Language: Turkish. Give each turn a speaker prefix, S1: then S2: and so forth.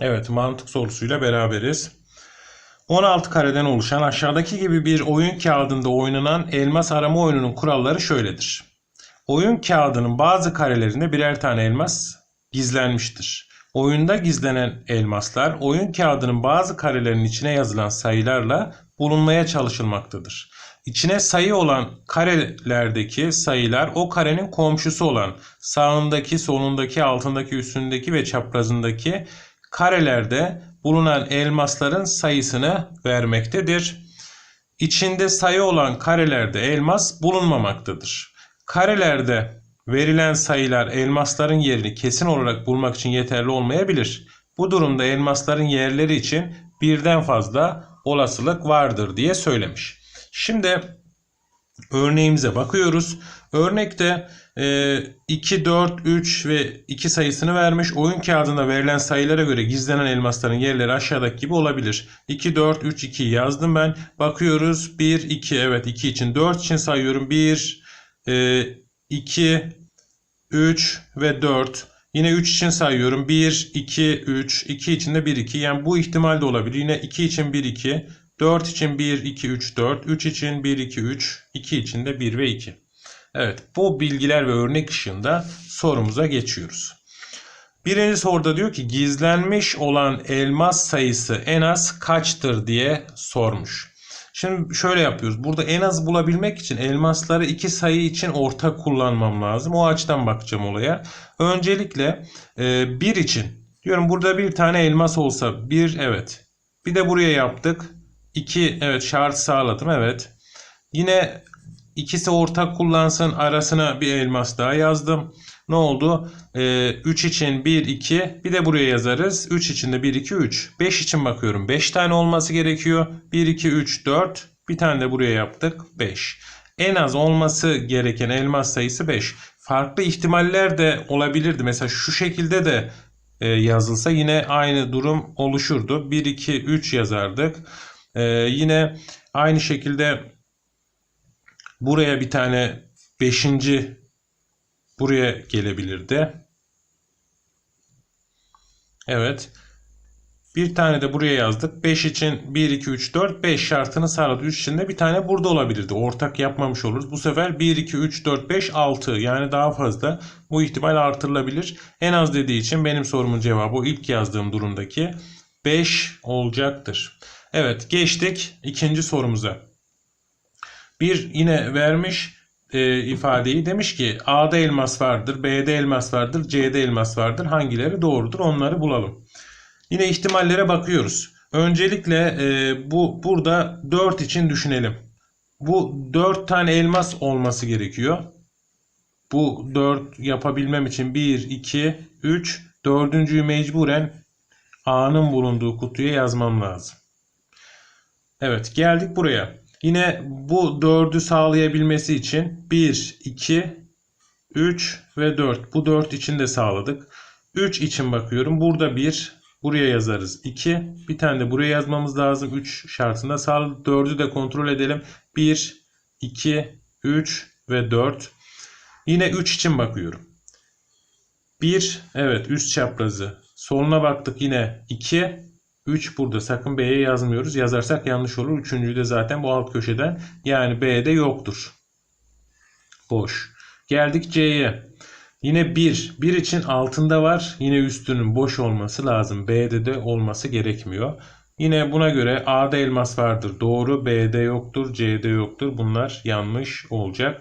S1: Evet mantık sorusuyla beraberiz. 16 kareden oluşan aşağıdaki gibi bir oyun kağıdında oynanan elmas arama oyununun kuralları şöyledir. Oyun kağıdının bazı karelerinde birer tane elmas gizlenmiştir. Oyunda gizlenen elmaslar oyun kağıdının bazı karelerinin içine yazılan sayılarla bulunmaya çalışılmaktadır. İçine sayı olan karelerdeki sayılar o karenin komşusu olan sağındaki, solundaki, altındaki, üstündeki ve çaprazındaki karelerde bulunan elmasların sayısını vermektedir. İçinde sayı olan karelerde elmas bulunmamaktadır. Karelerde verilen sayılar elmasların yerini kesin olarak bulmak için yeterli olmayabilir. Bu durumda elmasların yerleri için birden fazla olasılık vardır diye söylemiş. Şimdi örneğimize bakıyoruz. Örnekte e, 2, 4, 3 ve 2 sayısını vermiş. Oyun kağıdında verilen sayılara göre gizlenen elmasların yerleri aşağıdaki gibi olabilir. 2, 4, 3, 2 yazdım ben. Bakıyoruz 1, 2 evet 2 için 4 için sayıyorum. 1, e, 2, 3 ve 4. Yine 3 için sayıyorum. 1, 2, 3. 2 için de 1, 2. Yani bu ihtimal de olabilir. Yine 2 için 1, 2. 4 için 1, 2, 3, 4. 3 için 1, 2, 3. 2 için de 1 ve 2. Evet bu bilgiler ve örnek ışığında sorumuza geçiyoruz. Birinci soruda diyor ki gizlenmiş olan elmas sayısı en az kaçtır diye sormuş. Şimdi şöyle yapıyoruz. Burada en az bulabilmek için elmasları iki sayı için ortak kullanmam lazım. O açıdan bakacağım olaya. Öncelikle e, bir için diyorum burada bir tane elmas olsa bir evet. Bir de buraya yaptık. 2 evet şart sağladım evet. Yine ikisi ortak kullansın arasına bir elmas daha yazdım. Ne oldu? Ee, 3 için 1, 2 bir de buraya yazarız. 3 için de 1, 2, 3. 5 için bakıyorum. 5 tane olması gerekiyor. 1, 2, 3, 4. Bir tane de buraya yaptık. 5. En az olması gereken elmas sayısı 5. Farklı ihtimaller de olabilirdi. Mesela şu şekilde de e, yazılsa yine aynı durum oluşurdu. 1, 2, 3 yazardık. Ee, yine aynı şekilde buraya bir tane 5. buraya gelebilirdi. Evet. Bir tane de buraya yazdık. 5 için 1, 2, 3, 4, 5 şartını sağladı. 3 için de bir tane burada olabilirdi. Ortak yapmamış oluruz. Bu sefer 1, 2, 3, 4, 5, 6 yani daha fazla. Bu ihtimal artırılabilir. En az dediği için benim sorumun cevabı ilk yazdığım durumdaki 5 olacaktır. Evet geçtik ikinci sorumuza. Bir yine vermiş e, ifadeyi demiş ki A'da elmas vardır, B'de elmas vardır, C'de elmas vardır. Hangileri doğrudur onları bulalım. Yine ihtimallere bakıyoruz. Öncelikle e, bu burada 4 için düşünelim. Bu 4 tane elmas olması gerekiyor. Bu 4 yapabilmem için 1, 2, 3, dördüncüyü mecburen A'nın bulunduğu kutuya yazmam lazım. Evet geldik buraya. Yine bu 4'ü sağlayabilmesi için 1, 2, 3 ve 4. Bu 4 için de sağladık. 3 için bakıyorum. Burada 1, buraya yazarız 2. Bir tane de buraya yazmamız lazım. 3 şartında sağladık. 4'ü de kontrol edelim. 1, 2, 3 ve 4. Yine 3 için bakıyorum. 1, evet üst çaprazı. Soluna baktık yine 2, 3 burada sakın B'ye yazmıyoruz. Yazarsak yanlış olur. Üçüncüyü de zaten bu alt köşeden yani B'de yoktur. Boş. Geldik C'ye. Yine 1. 1 için altında var. Yine üstünün boş olması lazım. B'de de olması gerekmiyor. Yine buna göre A'da elmas vardır. Doğru. B'de yoktur. C'de yoktur. Bunlar yanlış olacak.